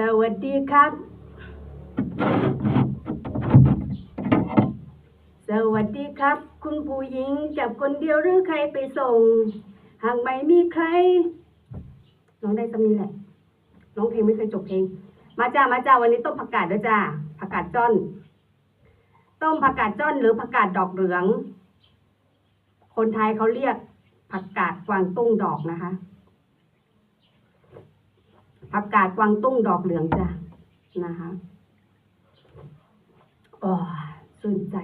สวัสดีครับ สวัสดีครับ คุณผู้หญิงจับคนเดียวหรือใครไปส่ง หากไม่มีใคร น้องได้สำนี้แหละ น้องเพลงไม่เคยจบเพลง มาจ้า มาจ้า วันนี้ต้มผักกาดด้วยจ้า ผักกาดจ้อน ต้มผักกาดจ้อนหรือผักกาดดอกเหลือง คนไทยเขาเรียกผักกาดกวางตุ้งดอกนะคะ ผักกาดกวางตุ้งดอกเหลืองจ้ะนะคะอ๋อชื่นใจ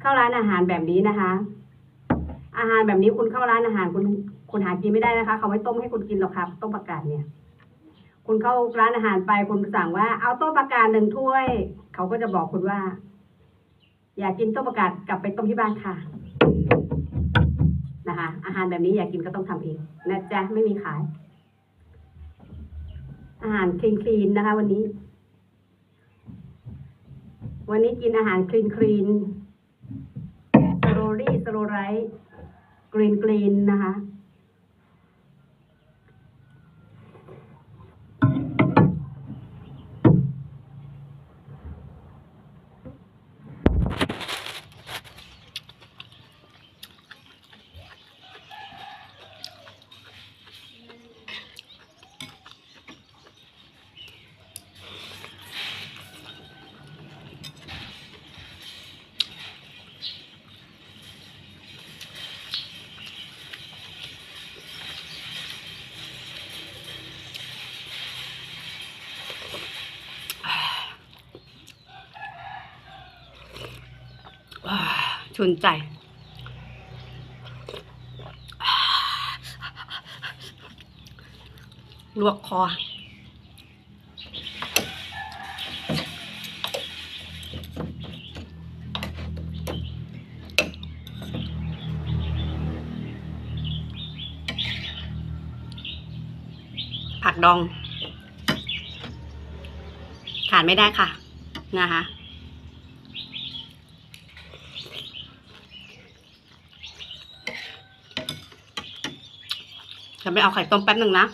เข้าร้านอาหารแบบนี้นะคะ อาหารแบบนี้คุณเข้าร้านอาหารคุณคุณหากินไม่ได้นะคะ เขาไม่ต้มให้คุณกินหรอกครับต้มผักกาดเนี่ย คุณเข้าร้านอาหารไปคุณสั่งว่าเอาต้มผักกาดหนึ่งถ้วย เขาก็จะบอกคุณว่า อยากกินต้มผักกาดกลับไปต้มที่บ้านค่ะ นะคะ อาหารแบบนี้อยากกินก็ต้องทำเองนะจ๊ะไม่มีขาย อาหารคลีนคลีนนะคะ วันนี้ วันนี้กินอาหารคลีนคลีนสโรรี่สโรไรท์กรีนกรีนนะคะ ชุนใจ ลวกคอผักดอง ขาดไม่ได้ค่ะ นะคะ ฉันไปเอาไข่ต้มแป๊บหนึ่งนะ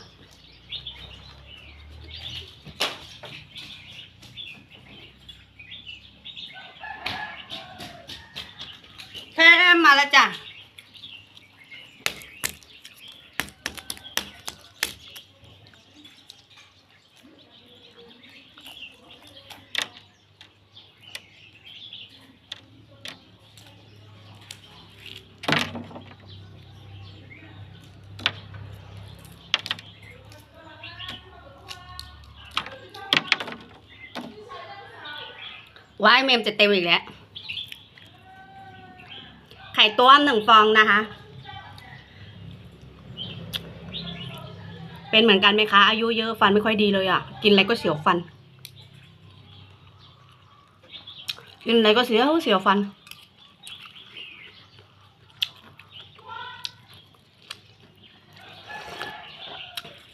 เทมมาแล้วจ้ะ ว้ายเมมจะเต็มอีกแล้ว ไข่ต้มหนึ่งฟองนะคะ เป็นเหมือนกันไหมคะ อายุเยอะฟันไม่ค่อยดีเลยอะ่ะ กินอะไรก็เสียวฟัน กินอะไรก็เสียวเสียวฟัน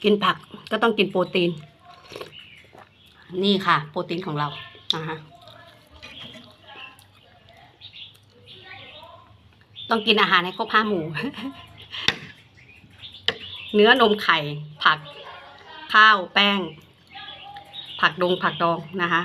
กินผักก็ต้องกินโปรตีน นี่ค่ะ โปรตีนของเรานะคะ ต้องกินอาหารให้ครบห้าหมู่ เนื้อนมไข่ ผัก ข้าวแป้ง ผักดงผักดองนะคะ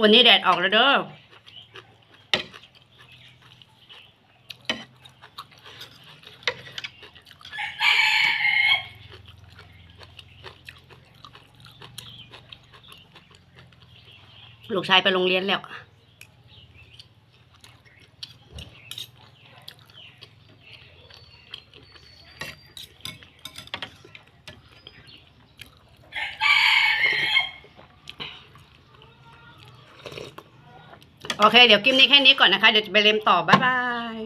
วันนี้แดดออกแล้วเด้อลูกชายไปโรงเรียนแล้ว โอเค เดี๋ยวกิมนี้แค่นี้ก่อนนะคะ เดี๋ยวจะไปเล่มต่อ บ๊ายบาย